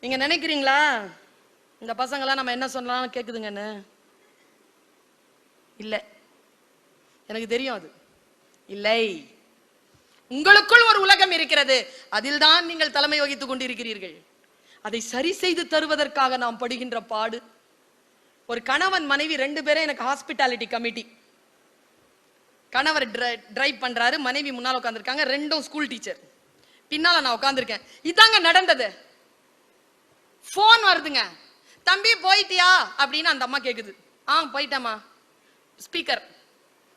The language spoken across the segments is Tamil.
நீங்க நினைக்கிறீங்களா? இந்த பசங்களாம் நம்ம என்ன சொன்னாலும் கேக்குதுங்கன்னு? இல்ல. எனக்கு தெரியும் அது. இல்லை. உங்களுக்குள் ஒரு உலகம் இருக்கிறது. அதில்தான் நீங்கள் தலைமை வகித்துக் கொண்டிருக்கிறீர்கள். அதை சரி செய்து தருவதற்காக நாம் படுகின்ற பாடு. ஒரு கணவன் மனைவி ரெண்டு பேரும் எனக்கு ஹாஸ்பிட்டாலிட்டி கமிட்டி கணவர் டிரைவ் பண்றாரு. மனைவி முன்னால் உட்காந்துருக்காங்க ரெண்டும் ஸ்கூல் டீச்சர் பின்னால நான் உட்காந்துருக்கேன் இதாங்க நடந்தது. ஃபோன் வருதுங்க. தம்பி போயிட்டியா? அப்படின்னு அந்த அம்மா கேட்குது ஆ போயிட்டேம்மா. ஸ்பீக்கர்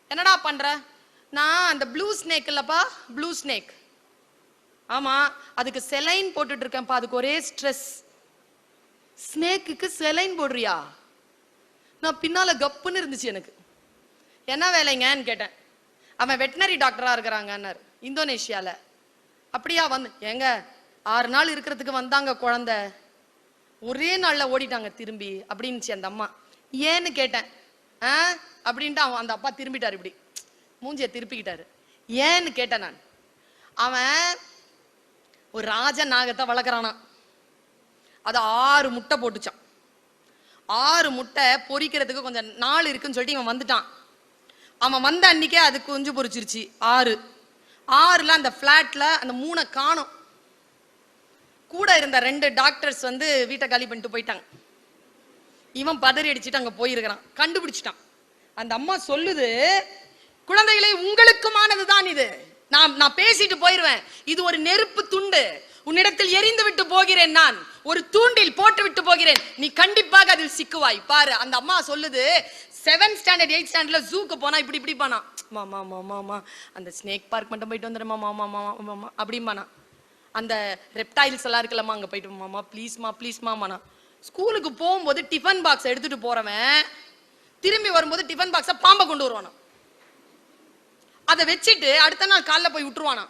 என்னடா பண்ணுற நான் அந்த ப்ளூ ஸ்னேக் இல்லைப்பா ப்ளூ ஸ்னேக் ஆமாம் அதுக்கு செலைன் போட்டுட்டு இருக்கேன்ப்பா அதுக்கு ஒரே ஸ்ட்ரெஸ் ஸ்னேக்குக்கு செலைன் போடுறியா? நான் பின்னால் கப்புன்னு இருந்துச்சு எனக்கு. என்ன வேலைங்கன்னு கேட்டேன். அவன் வெட்டினரி டாக்டராக இருக்கிறாங்கன்னாரு இந்தோனேஷியாவில் அப்படியா வந்து ஏங்க ஆறு நாள் இருக்கிறதுக்கு வந்தாங்க குழந்தை. ஒரே நாளில் ஓடிட்டாங்க திரும்பி அப்படின்னுச்சு அந்த அம்மா. ஏன்னு கேட்டேன். ஆ? அப்படின்ட்டு அவன் அந்த அப்பா திரும்பிட்டார் இப்படி. மூஞ்சியை திருப்பிக்கிட்டாரு. ஏன்னு கேட்டேன் நான். அவன் ஒரு ராஜ நாகத்தை வளர்க்குறானா அது ஆறு முட்டை போட்டுச்சான் ஆறு முட்டை பொறிக்கிறதுக்கு கொஞ்சம் நாள் இருக்குன்னு சொல்லிட்டு இவன் வந்துட்டான். அவன் வந்த அன்னைக்கே அது குஞ்சு பொறிச்சிருச்சு ஆறு. ஆறுல அந்த ஃப்ளாட்ல அந்த மூணை காணோம். கூட இருந்த ரெண்டு டாக்டர்ஸ் வந்து வீட்டை காலி பண்ணிட்டு போயிட்டாங்க. இவன் பதறி அடிச்சுட்டு அங்க போயிருக்கிறான். கண்டுபிடிச்சிட்டான். அந்த அம்மா சொல்லுது குழந்தைகளை உங்களுக்குமானதுதான் இது. நான் நான் பேசிட்டு போயிருவேன். இது ஒரு நெருப்பு துண்டு. உன்னிடத்தில் எரிந்து விட்டு போகிறேன் நான். ஒரு தூண்டில் போட்டு விட்டு போகிறேன். நீ கண்டிப்பாக அதில் சிக்குவாய். பாரு அந்த அம்மா சொல்லுது செவன்த் ஸ்டாண்டர்ட் எயிட் ஸ்டாண்டர்ட்ல ஜூக்கு போனா இப்படி இப்படி போனா மாமா மாமா மாமா. அந்த ஸ்னேக் பார்க் மட்டும் போயிட்டு வந்துடுமா மாமா மாமா மாமா அப்படிம்பானா அந்த ரெப்டைல்ஸ் எல்லாம் இருக்குல்லம்மா அங்கே போயிட்டு மாமா ப்ளீஸ்மா ப்ளீஸ்மா மானா. ஸ்கூலுக்கு போகும்போது டிஃபன் பாக்ஸ் எடுத்துட்டு போறவன் திரும்பி வரும்போது டிஃபன் பாக்ஸை பாம்பை கொண்டு வருவானா அதை வச்சுட்டு அடுத்த நாள் காலைல போய் விட்டுருவானா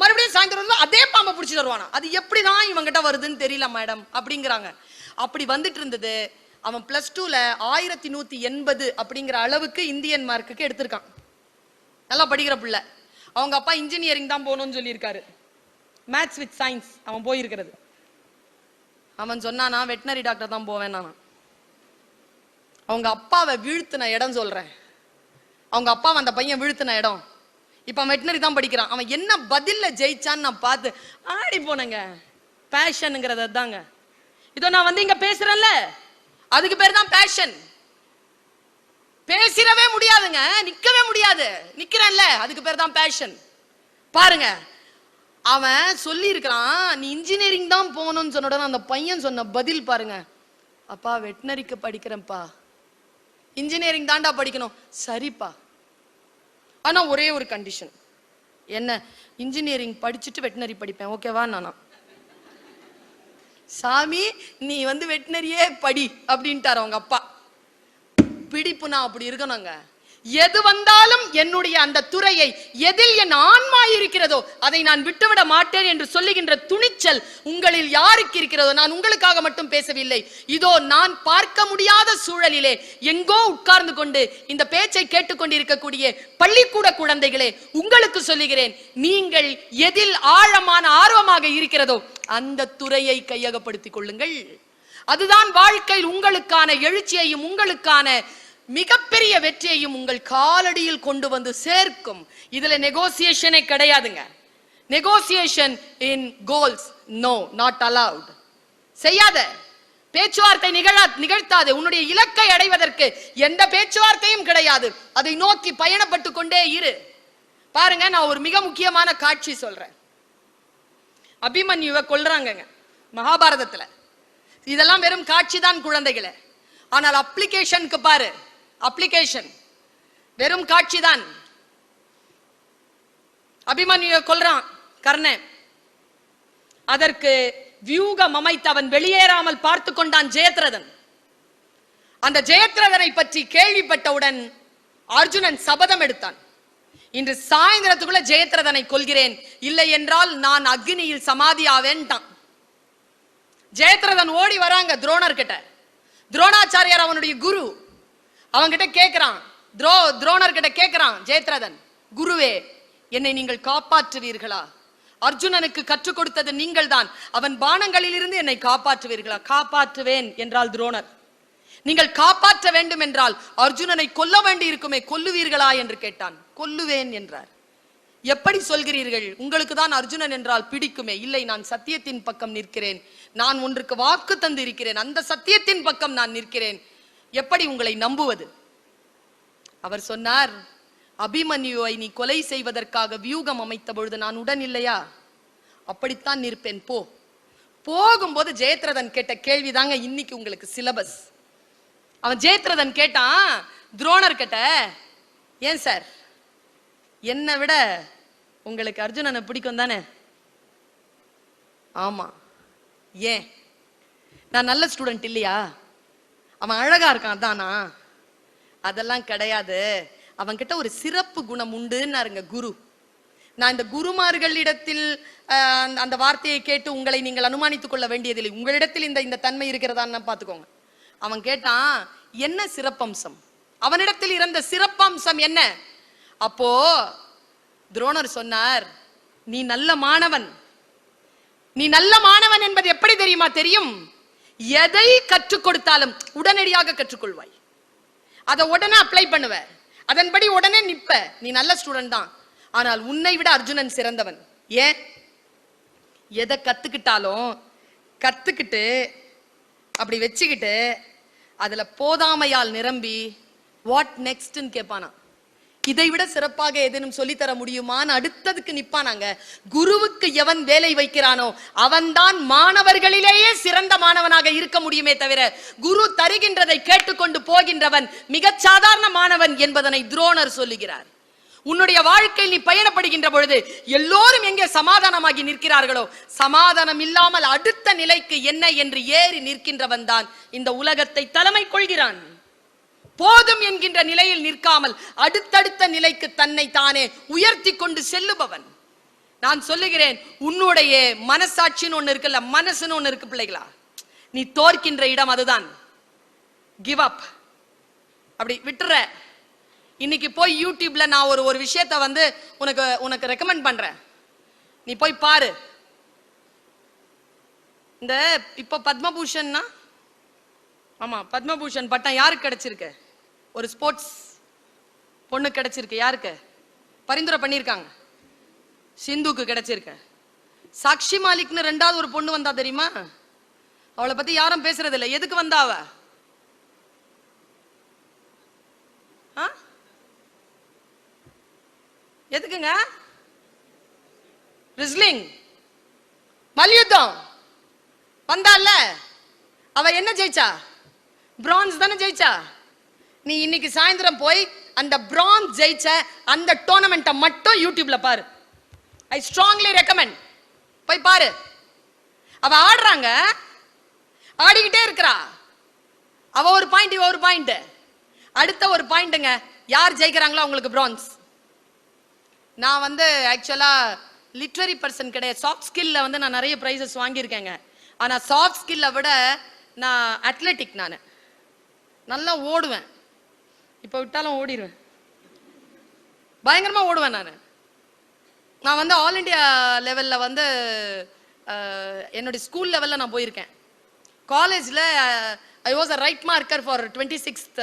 மறுபடியும் சாயந்தரம் வந்து அதே பாம்பை பிடிச்சி வருவானா அது எப்படி தான் இவங்கிட்ட வருதுன்னு தெரியல மேடம் அப்படிங்கிறாங்க. அப்படி வந்துட்டு இருந்தது. அவன் பிளஸ் டூவில் ஆயிரத்தி நூத்தி எண்பது அப்படிங்கிற அளவுக்கு இந்தியன் மார்க்குக்கு எடுத்திருக்கான். நல்லா படிக்கிற பிள்ளை. அவங்க அப்பா இன்ஜினியரிங் தான் போகணும்னு சொல்லியிருக்காரு. மேத்ஸ் வித் சயின்ஸ் அவன் போயிருக்கிறது. அவன் சொன்னானா வெட்டினரி டாக்டர் தான் போவேன் நான். அவங்க அப்பாவை வீழ்த்தின இடம் சொல்றேன். அவங்க அப்பாவை அந்த பையன் வீழ்த்தின இடம். இப்ப வெட்டினரி தான் படிக்கிறான். அவன் என்ன பதிலில் ஜெயிச்சான்னு நான் பார்த்து ஆடி போனேங்க. பேஷனுங்கிறது தாங்க இதோ நான் வந்து இங்க பேசுறேன்ல. அதுக்கு பேர் தான் பேஷன் பேசிடவே முடியாதுங்க. நிக்கவே முடியாது. நிக்கிறேன்ல. அதுக்கு பேர் தான் பேஷன் பாருங்க. அவன் சொல்லியிருக்கிறான் நீ இன்ஜினியரிங் தான் போகணும்னு சொன்ன அந்த பையன் சொன்ன பதில் பாருங்க. அப்பா வெட்டினரிக்கு படிக்கிறேன்ப்பா. இன்ஜினியரிங் தாண்டா படிக்கணும். சரிப்பா. ஆனா ஒரே ஒரு கண்டிஷன் என்ன? இன்ஜினியரிங் படிச்சுட்டு வெட்டினரி படிப்பேன். ஓகேவா நானா. சாமி நீ வந்து வெட்டினரியே படி. அப்படின்ட்டார் அவங்க அப்பா. பிடிப்புனா அப்படி இருக்கணுங்க. எது வந்தாலும் என்னுடைய அந்த துறையை எதில் என் ஆன்மா இருக்கிறதோ அதை நான் விட்டுவிட மாட்டேன் என்று சொல்லுகின்ற துணிச்சல் உங்களில் யாருக்கு இருக்கிறதோ நான் உங்களுக்காக மட்டும் பேசவில்லை. இதோ நான் பார்க்க முடியாத சூழலிலே எங்கோ உட்கார்ந்து கொண்டு இந்த பேச்சை கேட்டுக்கொண்டிருக்கக்கூடிய பள்ளிக்கூட குழந்தைகளே உங்களுக்கு சொல்லுகிறேன் நீங்கள் எதில் ஆழமான ஆர்வமாக இருக்கிறதோ அந்த துறையை கையகப்படுத்திக் கொள்ளுங்கள். அதுதான் வாழ்க்கையில் உங்களுக்கான எழுச்சியையும் உங்களுக்கான மிகப்பெரிய வெற்றியையும் உங்கள் காலடியில் கொண்டு வந்து சேர்க்கும். இதுல நெகோசியேஷனே கிடையாதுங்க. Negotiation in goals no not allowed செய்யாத. பேச்சுவார்த்தை நிகழா நிகழ்த்தாது. உன்னுடைய இலக்கை அடைவதற்கு எந்த பேச்சுவார்த்தையும் கிடையாது. அதை நோக்கி பயணப்பட்டு கொண்டே இரு. பாருங்க நான் ஒரு மிக முக்கியமான காட்சி சொல்றேன். அபிமன்யுவை கொல்றாங்கங்க மகாபாரதத்துல. இதெல்லாம் வெறும் காட்சி தான் குழந்தைகளை. ஆனால் அப்ளிகேஷனுக்கு பாரு. அப்ளிகேஷன் வெறும் காட்சி தான் அபிமன்யுவை கொல்றான் கர்ணன். அதற்கு வியூகம் அமைத்து அவன் வெளியேறாமல் பார்த்து கொண்டான் ஜெயத்ரதன். அந்த ஜெயத்ரதனை பற்றி கேள்விப்பட்டவுடன் அர்ஜுனன் சபதம் எடுத்தான். இன்று சாயந்தரத்துக்குள்ள ஜெயத்ரதனை கொல்கிறேன். இல்லை என்றால் நான் அக்னியில் சமாதி ஆவேன்ட்டான். ஜெயத்ரதன் ஓடி வராங்க துரோணர் கிட்ட துரோணாச்சாரியார் அவனுடைய குரு. அவன்கிட்ட கேட்கிறான் துரோ துரோணர் கிட்ட ஜெயத்ரதன். குருவே என்னை நீங்கள் காப்பாற்றுவீர்களா? அர்ஜுனனுக்கு கற்றுக் கொடுத்தது நீங்கள்தான். அவன் பானங்களிலிருந்து என்னை காப்பாற்றுவீர்களா? காப்பாற்றுவேன் என்றால் துரோணர். நீங்கள் காப்பாற்ற வேண்டும் என்றால் அர்ஜுனனை கொல்ல வேண்டி இருக்குமே கொல்லுவீர்களா என்று கேட்டான். கொல்லுவேன் என்றார். எப்படி சொல்கிறீர்கள்? உங்களுக்கு தான் அர்ஜுனன் என்றால் பிடிக்குமே. இல்லை நான் சத்தியத்தின் பக்கம் நிற்கிறேன். நான் ஒன்றுக்கு வாக்கு தந்து இருக்கிறேன் அந்த சத்தியத்தின் பக்கம் நான் நிற்கிறேன். எப்படி உங்களை நம்புவது? அவர் சொன்னார் அபிமன்யுவை நீ கொலை செய்வதற்காக வியூகம் அமைத்த பொழுது நான் உடன் இல்லையா? அப்படித்தான் நிற்பேன் போ. போகும்போது ஜெயத்ரதன் கேட்ட கேள்விதாங்க இன்னைக்கு உங்களுக்கு சிலபஸ் அவன் ஜெயத்ரதன் கேட்டான் துரோணர் கிட்ட ஏன் சார்? என்னை விட உங்களுக்கு அர்ஜுனனை பிடிக்கும் தானே? ஆமா. ஏன்? நான் நல்ல ஸ்டூடெண்ட் இல்லையா? அவன் அழகா இருக்கான் தானா அதெல்லாம் கிடையாது. அவன்கிட்ட ஒரு சிறப்பு குணம் உண்டுன்னாருங்க குரு. நான் இந்த குருமார்களிடத்தில் அந்த- அந்த வார்த்தையை கேட்டு உங்களை நீங்கள் அனுமானித்துக் கொள்ள வேண்டியதில்லை. உங்களிடத்தில் இந்த இந்த தன்மை இருக்கிறதான்னு பார்த்துக்கோங்க. அவன் கேட்டான் என்ன சிறப்பம்சம்? அவனிடத்தில் இருந்த சிறப்பம்சம் என்ன? அப்போ துரோணர் சொன்னார் நீ நல்ல மாணவன். நீ நல்ல மாணவன் என்பது எப்படி தெரியுமா தெரியும்? எதை கற்றுக் கொடுத்தாலும் உடனடியாக கற்றுக்கொள்வாய். அதை உடனே அப்ளை பண்ணுவ. அதன்படி உடனே நிப்ப. நீ நல்ல ஸ்டூடெண்ட் தான். ஆனால் உன்னை விட அர்ஜுனன் சிறந்தவன். ஏன்? எதை கத்துக்கிட்டாலும் கத்துக்கிட்டு அப்படி வச்சுக்கிட்டு அதுல போதாமையால் நிரம்பி வாட் நெக்ஸ்ட்னு கேட்பானா இதை விட சிறப்பாக ஏதேனும் சொல்லித்தர முடியுமான்னு அடுத்ததுக்கு நிப்பானாங்க. குருவுக்கு எவன் வேலை வைக்கிறானோ அவன்தான் மாணவர்களிலேயே சிறந்த மாணவனாக இருக்க முடியுமே தவிர குரு தருகின்றதை கேட்டுக்கொண்டு போகின்றவன் மிக சாதாரண மாணவன் என்பதனை துரோணர் சொல்லுகிறார். உன்னுடைய வாழ்க்கையில் நீ பயணப்படுகின்ற பொழுது எல்லோரும் எங்கே சமாதானமாகி நிற்கிறார்களோ சமாதானம் இல்லாமல் அடுத்த நிலைக்கு என்ன என்று ஏறி நிற்கின்றவன் தான் இந்த உலகத்தை தலைமை கொள்கிறான். போதும் என்கின்ற நிலையில் நிற்காமல் அடுத்தடுத்த நிலைக்கு தன்னை தானே உயர்த்தி கொண்டு செல்லுபவன். நான் சொல்லுகிறேன் உன்னுடைய மனசாட்சின்னு ஒண்ணு இருக்குல்ல மனசுன்னு ஒண்ணு இருக்கு பிள்ளைகளா? நீ தோற்கின்ற இடம் அதுதான். கிவ் அப் அப்படி விட்டுற. இன்னைக்கு போய் யூடியூப்ல நான் ஒரு ஒரு விஷயத்த வந்து உனக்கு உனக்கு ரெக்கமெண்ட் பண்றேன். நீ போய் பாரு. இந்த இப்ப பத்மபூஷன்னா? ஆமா பத்மபூஷன் பட்டம் யாருக்கு கிடைச்சிருக்கு? ஒரு ஸ்போர்ட்ஸ் பொண்ணு கிடைச்சிருக்கு. யாருக்கு? பரிந்துரை பண்ணியிருக்காங்க. சிந்துக்கு கிடைச்சிருக்கு. சாக்ஷி மாலிக்னு ரெண்டாவது ஒரு பொண்ணு வந்தா தெரியுமா? அவளை பத்தி யாரும் பேசுறது இல்ல எதுக்கு வந்தா அவ? ஆ? எதுக்குங்க? ரிஸ்லிங். மல்யுத்தம். வந்தால அவ என்ன ஜெயிச்சா? பிரான்ஸ் தானே ஜெயிச்சா? நீ இன்னைக்கு சாயந்தரம் போய் அந்த பிரான்ஸ் ஜெயிச்ச அந்த டோர்னமெண்ட்டை மட்டும் யூடியூப்ல பாரு. ஐ ஸ்ட்ராங்லி ரெக்கமெண்ட் போய் பாரு. அவ ஆடுறாங்க. ஆடிக்கிட்டே இருக்கிறா. அவ ஒரு பாயிண்ட் இவ ஒரு பாயிண்ட் அடுத்த ஒரு பாயிண்ட்டுங்க யார் ஜெயிக்கிறாங்களோ அவங்களுக்கு பிரான்ஸ் நான் வந்து ஆக்சுவலாக லிட்ரரி பர்சன் கிடையாது. சாஃப்ட் ஸ்கில்ல வந்து நான் நிறைய ப்ரைஸஸ் வாங்கியிருக்கேங்க. ஆனால் சாஃப்ட் ஸ்கில்லை விட நான் அத்லெட்டிக் நான். நல்லா ஓடுவேன். இப்போ விட்டாலும் ஓடிடுவேன் பயங்கரமாக ஓடுவேன் நான். நான் வந்து ஆல் இண்டியா லெவலில் வந்து என்னுடைய ஸ்கூல் லெவலில் நான் போயிருக்கேன். காலேஜில் I was a right marker for twenty sixth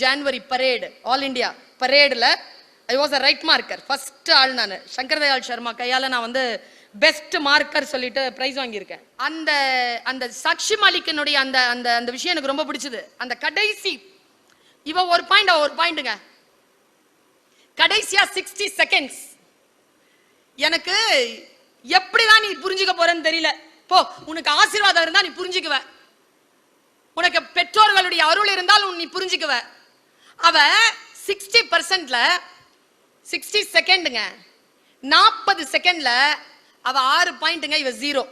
January parade all India பரேடில் I was a right marker first ஆள் நான். சங்கர் தயாள் சர்மா கையால் நான் வந்து பெஸ்ட் மார்க்கர் சொல்லிட்டு ப்ரைஸ் வாங்கியிருக்கேன். அந்த அந்த சாக்ஷி மாலிக்கனுடைய அந்த அந்த அந்த விஷயம் எனக்கு ரொம்ப பிடிச்சது. அந்த கடைசி இவ ஒரு பாயிண்ட் அவ ஒரு பாயிண்ட்டுங்க கடைசியா சிக்ஸ்டி செகண்ட்ஸ் எனக்கு எப்படிதான் நீ புரிஞ்சுக்க போறேன்னு தெரியல. போ உனக்கு ஆசீர்வாதம் இருந்தா நீ புரிஞ்சுக்குவ. உனக்கு பெற்றோர்களுடைய அருள் இருந்தால் நீ புரிஞ்சுக்குவ. அவ சிக்ஸ்டி பர்சன்ட்ல சிக்ஸ்டி செகண்டுங்க நாற்பது செகண்ட்ல அவ ஆறு பாயிண்ட்டுங்க இவ ஜீரோ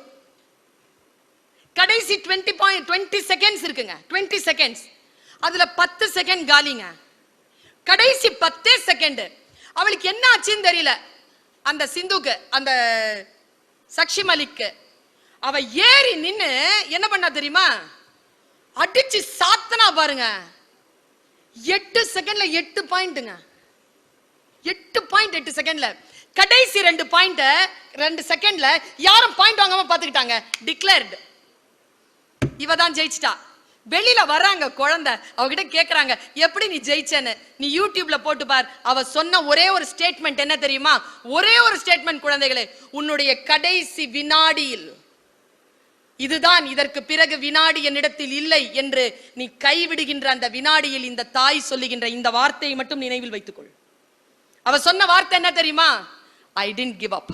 கடைசி டுவெண்ட்டி பாயிண்ட் டுவெண்ட்டி செகண்ட்ஸ் இருக்குங்க. டுவெண்ட்டி செகண்ட்ஸ் அதுல பத்து செகண்ட் காலிங்க. கடைசி பத்தே செகண்ட் அவளுக்கு என்ன ஆச்சுன்னு தெரியல. அந்த சிந்துக்கு அந்த சக்ஷி மலிக்கு அவ ஏறி நின்னு என்ன பண்ணா தெரியுமா? அடிச்சு சாத்தனா பாருங்க. எட்டு செகண்ட்ல எட்டு பாயிண்ட்டுங்க எட்டு பாயிண்ட் எட்டு செகண்ட்ல கடைசி ரெண்டு பாயிண்ட ரெண்டு செகண்ட்ல யாரும் பாயிண்ட் வாங்காம பாத்துக்கிட்டாங்க டிக்ளேர்டு இவ தான் ஜெயிச்சிட்டா. வெளியில வர்றாங்க குழந்தை. அவகிட்ட கேக்குறாங்க எப்படி நீ ஜெயிச்சேன்னு? நீ யூடியூப்ல போட்டு பார். அவ சொன்ன ஒரே ஒரு ஸ்டேட்மெண்ட் என்ன தெரியுமா? ஒரே ஒரு ஸ்டேட்மெண்ட் குழந்தைகளே உன்னுடைய கடைசி வினாடியில் இதுதான் இதற்கு பிறகு வினாடி என்னிடத்தில் இல்லை என்று நீ கைவிடுகின்ற அந்த வினாடியில் இந்த தாய் சொல்லுகின்ற இந்த வார்த்தையை மட்டும் நினைவில் வைத்துக்கொள். அவ சொன்ன வார்த்தை என்ன தெரியுமா? ஐ டென்ட் கிவ் அப்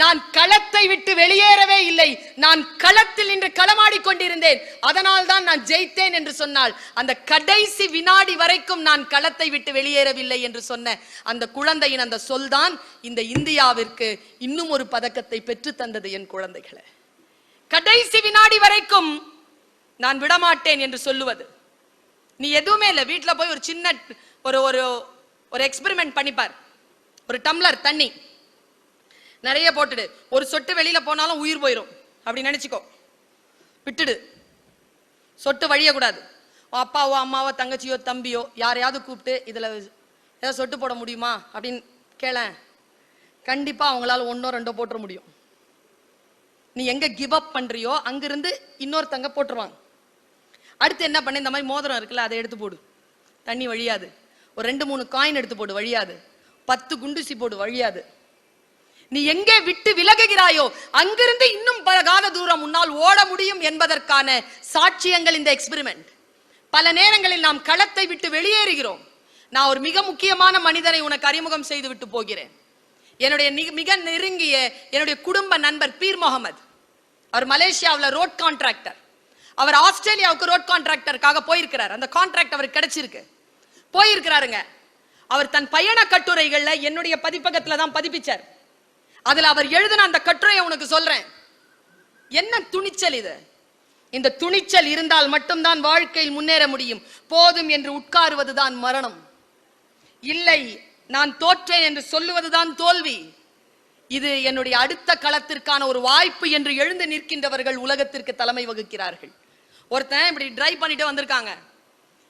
நான் களத்தை விட்டு வெளியேறவே இல்லை. நான் களத்தில் நின்று களமாடிக் கொண்டிருந்தேன். அதனால் தான் நான் ஜெயித்தேன் என்று சொன்னால் அந்த கடைசி வினாடி வரைக்கும் நான் களத்தை விட்டு வெளியேறவில்லை என்று சொன்ன அந்த குழந்தையின் அந்த சொல்தான் இந்த இந்தியாவிற்கு இன்னும் ஒரு பதக்கத்தை பெற்று தந்தது என் குழந்தைகளை. கடைசி வினாடி வரைக்கும் நான் விடமாட்டேன் என்று சொல்லுவது. நீ எதுவுமே இல்லை வீட்டில் போய் ஒரு சின்ன ஒரு ஒரு ஒரு எக்ஸ்பெரிமெண்ட் பண்ணிப்பார். ஒரு டம்ளர் தண்ணி. நிறைய போட்டுடு. ஒரு சொட்டு வெளியில போனாலும் உயிர் போயிடும் அப்படி நினைச்சுக்கோ. விட்டுடு. சொட்டு வழியக்கூடாது உன் அப்பாவோ அம்மாவோ தங்கச்சியோ தம்பியோ யாரையாவது கூப்பிட்டு இதுல ஏதாவது சொட்டு போட முடியுமா? அப்படின்னு கேளேன் கண்டிப்பா அவங்களால ஒன்னோ ரெண்டோ போட்டுற முடியும். நீ எங்க கிவ் அப் பண்றியோ அங்கிருந்து இன்னொருத்தங்க போட்டுருவாங்க. அடுத்து என்ன பண்ணு? இந்த மாதிரி மோதிரம் இருக்குல்ல அதை எடுத்து போடு. தண்ணி வழியாது. ஒரு ரெண்டு மூணு காயின் எடுத்து போடு வழியாது. பத்து குண்டுசி போடு வழியாது. நீ எங்கே விட்டு விலகுகிறாயோ அங்கிருந்து இன்னும் பல கால தூரம் உன்னால் ஓட முடியும் என்பதற்கான சாட்சியங்கள் இந்த எக்ஸ்பெரிமெண்ட் பல நேரங்களில் நாம் களத்தை விட்டு வெளியேறுகிறோம். நான் ஒரு மிக முக்கியமான மனிதரை உனக்கு அறிமுகம் செய்து விட்டு போகிறேன். என்னுடைய மிக நெருங்கிய என்னுடைய குடும்ப நண்பர் பீர் முகமது. அவர் மலேசியாவில் ரோட் கான்ட்ராக்டர் அவர் ஆஸ்திரேலியாவுக்கு ரோட் கான்ட்ராக்டருக்காக போயிருக்கிறார். அந்த கான்ட்ராக்ட் அவருக்கு கிடைச்சிருக்கு. போயிருக்கிறாருங்க. அவர் தன் பயண கட்டுரைகளில் என்னுடைய பதிப்பகத்துல தான் பதிப்பிச்சார். அதுல அவர் எழுதின அந்த கட்டுரையை உனக்கு சொல்றேன். என்ன துணிச்சல் இது? இந்த துணிச்சல் இருந்தால் மட்டும்தான் வாழ்க்கையில் முன்னேற முடியும். போதும் என்று உட்காருவதுதான் மரணம். இல்லை நான் தோற்றேன் என்று சொல்லுவதுதான் தோல்வி. இது என்னுடைய அடுத்த களத்திற்கான ஒரு வாய்ப்பு என்று எழுந்து நிற்கின்றவர்கள் உலகத்திற்கு தலைமை வகுக்கிறார்கள். ஒருத்தன் இப்படி டிரைவ் பண்ணிட்டு வந்திருக்காங்க.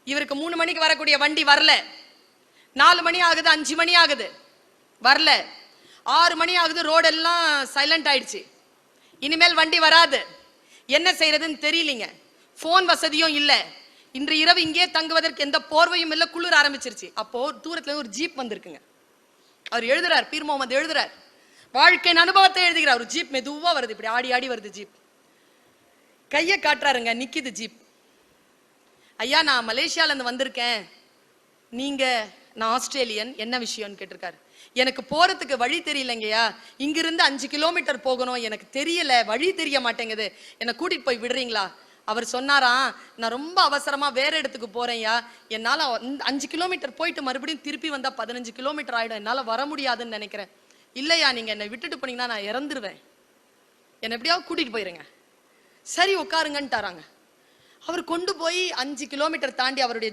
இவருக்கு மூணு மணிக்கு வரக்கூடிய வண்டி வரல. நாலு மணி ஆகுது அஞ்சு மணி ஆகுது. வரல. ஆறு மணி ஆகுது ரோடெல்லாம் சைலண்ட் ஆயிடுச்சு. இனிமேல் வண்டி வராது. என்ன செய்யறதுன்னு தெரியலீங்க. ஃபோன் வசதியும் இல்லை. இன்று இரவு இங்கே தங்குவதற்கு எந்த போர்வையும் இல்லை குளிர ஆரம்பிச்சிருச்சு. அப்போ தூரத்துல ஒரு ஜீப் வந்திருக்குங்க. அவர் எழுதுறார் பீர் முகமது எழுதுறார். வாழ்க்கையின் அனுபவத்தை எழுதுகிறார். ஒரு ஜீப் மெதுவா வருது இப்படி ஆடி ஆடி வருது ஜீப் கையை காட்டுறாருங்க நிக்கிது ஜீப் ஐயா நான் மலேசியால இருந்து வந்திருக்கேன். நீங்க நான் ஆஸ்திரேலியன் என்ன விஷயம்னு கேட்டிருக்காரு. எனக்கு போகிறதுக்கு வழி தெரியலங்கய்யா. இங்கிருந்து அஞ்சு கிலோமீட்டர் போகணும். எனக்கு தெரியலை. வழி தெரிய மாட்டேங்குது. என்னை கூட்டிகிட்டு போய் விடுறீங்களா? அவர் சொன்னாராம் நான் ரொம்ப அவசரமாக வேற இடத்துக்கு போகிறேன்யா என்னால் அஞ்சு கிலோமீட்டர் போயிட்டு மறுபடியும் திருப்பி வந்தால் பதினஞ்சு கிலோமீட்டர் ஆகிடும் என்னால் வர முடியாதுன்னு நினைக்கிறேன். இல்லையா நீங்கள் என்னை விட்டுட்டு போனீங்கன்னா நான் இறந்துருவேன். என்னை எப்படியாவது கூட்டிகிட்டு போயிருங்க. சரி உட்காருங்கன்ட்டாராங்க. அவர் கொண்டு போய் அஞ்சு கிலோமீட்டர் தாண்டி அவருடைய